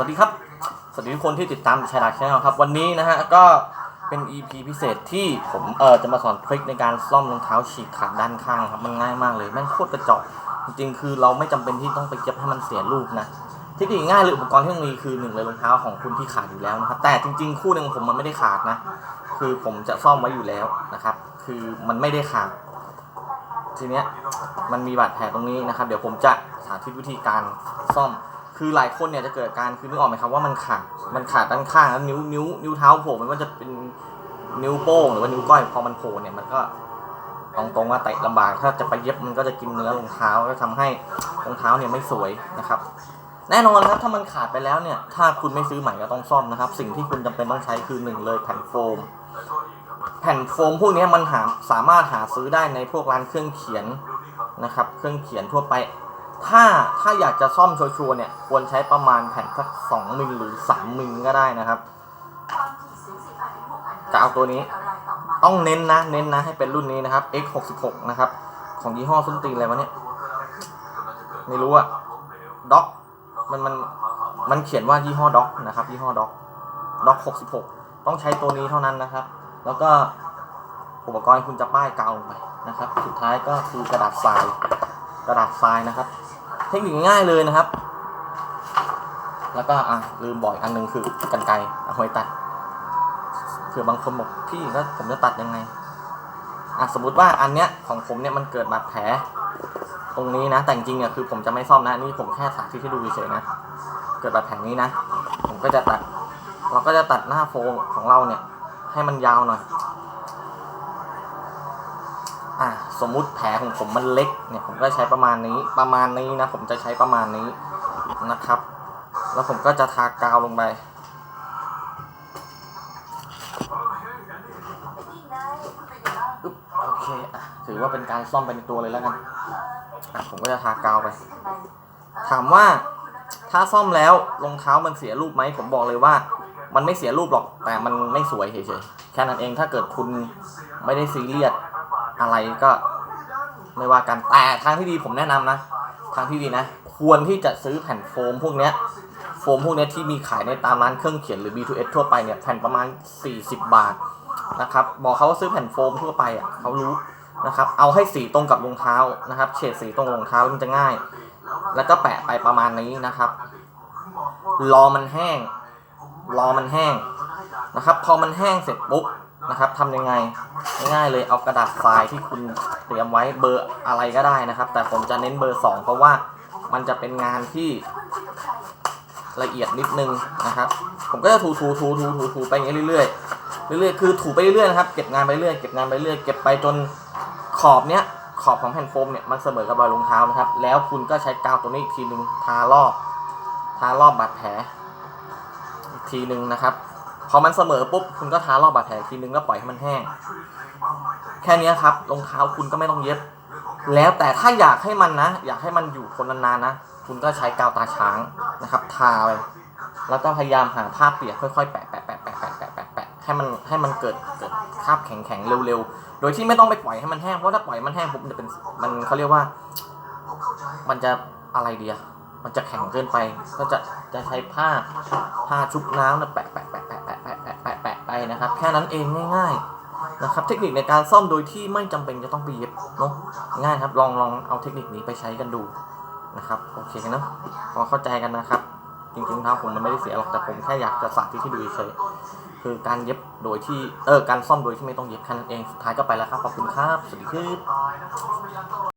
สวัสดีครับ สวัสดีทุกคนที่ติดตามชายดักชแนลครับ วันนี้นะฮะก็เป็น EP พิเศษที่ผมเออจะมาสอนทริคในการซ่อมรองเท้าฉีกขาดด้านข้างครับ มันง่ายมากเลยแม่งโคตรกระจอกจริงๆ คือเราไม่จำเป็นที่ต้องไปเย็บให้มันเสียรูปนะเทคนิคง่ายเลยอุปกรณ์ที่ต้องมีคือหนึ่งเลยรองเท้าของคุณที่ขาดอยู่แล้วนะครับแต่จริง ๆ คู่หนึ่งผมมันไม่ได้ขาดนะ คือผมจะซ่อมไว้อยู่แล้วนะครับ คือมันไม่ได้ขาดทีเนี้ยมันมีบาดแผลตรงนี้นะครับ เดี๋ยวผมจะสาธิตวิธีการซ่อม คือหลายคนเนี่ยจะเกิดการคือนึกออกไหมครับว่ามันขาดมันขาดด้านข้างแล้วนิ้วนิ้วนิ้วเท้าโผล่ไม่ว่าจะเป็นนิ้วโป้งหรือว่านิ้วก้อยพอมันโผล่เนี่ยมันก็ตรงตรงๆว่าเตะลำบากถ้าจะไปเย็บมันก็จะกินเนื้อรองเท้าก็ทำให้รองเท้าเนี่ยไม่สวยนะครับ แน่นอนครับถ้ามันขาดไปแล้วเนี่ย ถ้าคุณไม่ซื้อใหม่ก็ต้องซ่อมนะครับ สิ่งที่คุณจำเป็นต้องใช้คือหนึ่งเลยแผ่นโฟม แผ่นโฟมพวกนี้มันหาสามารถหาซื้อได้ในพวกร้านเครื่องเขียนนะครับ เครื่องเขียนทั่วไป ถ้าถ้าอยากจะซ่อมชัวร์เนี่ย ควรใช้ประมาณแผ่นสักสองมิลหรือสามมิลก็ได้นะครับจะเอาตัวนี้ ต้องเน้นนะ เน้นนะให้เป็นรุ่นนี้นะครับ X 6 6 นะครับ ของยี่ห้อส้นตีนอะไรวะเนี่ย ไม่รู้อะด็อกมันมันมันเขียนว่ายี่ห้อด็อกนะครับ ยี่ห้อด็อกด็อก66 ต้องใช้ตัวนี้เท่านั้นนะครับ แล้วก็อุปกรณ์คุณจะป้ายกาวลงไปนะครับ สุดท้ายก็คือกระดาษทรายกระดาษทรายนะครับ เทคนิคง่ายเลยนะครับ แล้วก็อะลืมบอกอีกอันหนึงคือกันไกเอาไว้ตัดเผื่อบางคนบอกพี่ก็ผมจะตัดยังไงอะสมมติว่าอันเนี้ยของผมเนี่ยมันเกิดบาดแผล ตรงนี้นะ แต่จริงเนี่ยคือผมจะไม่ซ่อมนะนี่ผมแค่สาธิตให้ดูเฉยๆนะ เกิดบาดแผลนี้นะ ผมก็จะตัด เราก็จะตัดหน้าโฟมของเราเนี่ย ให้มันยาวหน่อย อะสมมุติแผลของผมมันเล็กเนี่ยผมก็ใช้ประมาณนี้ประมาณนี้นะ ผมจะใช้ประมาณนี้นะครับ แล้วผมก็จะทากาวลงไป โอเคอะถือว่าเป็นการซ่อมไปในตัวเลยแล้วกันอะผมก็จะทากาวไป ถามว่าถ้าซ่อมแล้วรองเท้ามันเสียรูปไหมผมบอกเลยว่า มันไม่เสียรูปหรอกแต่มันไม่สวยเฉยๆแค่นั้นเองถ้าเกิดคุณไม่ได้ซีเรียส อะไรก็ไม่ว่ากันแต่ทางที่ดีผมแนะนำนะ ทางที่ดีนะ ควรที่จะซื้อแผ่นโฟมพวกเนี้ยโฟมพวกนี้ที่มีขายในตามร้านเครื่องเขียนหรือ B2S ทั่วไปเนี่ยแผ่นประมาณ 40 บาทนะครับบอกเขาว่าซื้อแผ่นโฟมทั่วไปอะเขารู้นะครับเอาให้สีตรงกับรองเท้านะครับเฉดสีตรงรองเท้ามันจะง่าย แล้วก็แปะไปประมาณนี้นะครับ รอมันแห้ง รอมันแห้งนะครับ พอมันแห้งเสร็จปุ๊บ นะครับทำยังไงง่ายๆเลยเอากระดาษทรายที่คุณเตรียมไว้เบอร์อะไรก็ได้นะครับ แต่ผมจะเน้นเบอร์ 2 เพราะว่ามันจะเป็นงานที่ละเอียดนิดนึงนะครับ ผมก็จะถูถูถูถูถูถูไปอย่างนี้เรื่อยๆเรื่อยๆคือถูไปเรื่อยๆนะครับเก็บงานไปเรื่อยเก็บงานไปเรื่อยเก็บไปจนขอบเนี้ยขอบของแผ่นโฟมเนี่ยมันเสมอกับรอยรองเท้านะครับ แล้วคุณก็ใช้กาวตัวนี้อีกทีหนึ่งทารอบทารอบบาดแผลอีกทีหนึ่งนะครับ พอมันเสมอปุ๊บคุณก็ทารอบบาดแผลทีนึงแล้วปล่อยให้มันแห้ง แค่นี้ครับรองเท้าคุณก็ไม่ต้องเย็บ แล้วแต่ถ้าอยากให้มันนะ อยากให้มันอยู่ทนนานๆนะ คุณก็ใช้กาวตาช้างนะครับ ทาไปแล้วก็พยายามหาผ้าเปียกค่อยๆแปะแปะแปะแปะแปะแปะแปะแปะให้มันให้มันเกิดเกิดคราบแข็งๆเร็วๆ โดยที่ไม่ต้องไปปล่อยให้มันแห้งเพราะถ้าปล่อยมันแห้งปุ๊บมันจะเป็นมันเขาเรียกว่า มันจะอะไรเดียมันจะแข็งเกินไป ก็จะจะใช้ผ้าผ้าชุบน้ำนะแปะแปะแปะแปะแปะ ไปนะครับ แค่นั้นเองง่ายๆนะครับ เทคนิคในการซ่อมโดยที่ไม่จำเป็นจะต้องไปเย็บเนาะง่ายครับ ลองลองเอาเทคนิคนี้ไปใช้กันดูนะครับโอเคนเนาะพอเข้าใจกันนะครับ จริงๆเท้าผมมันไม่ได้เสียหรอกแต่ผมแค่อยากจะสาธิตให้ดูเฉยๆคือการเย็บโดยที่เออการซ่อมโดยที่ไม่ต้องเย็บแค่นั้นเองสุดท้ายก็ไปแล้วครับขอบคุณครับสวัสดีครับ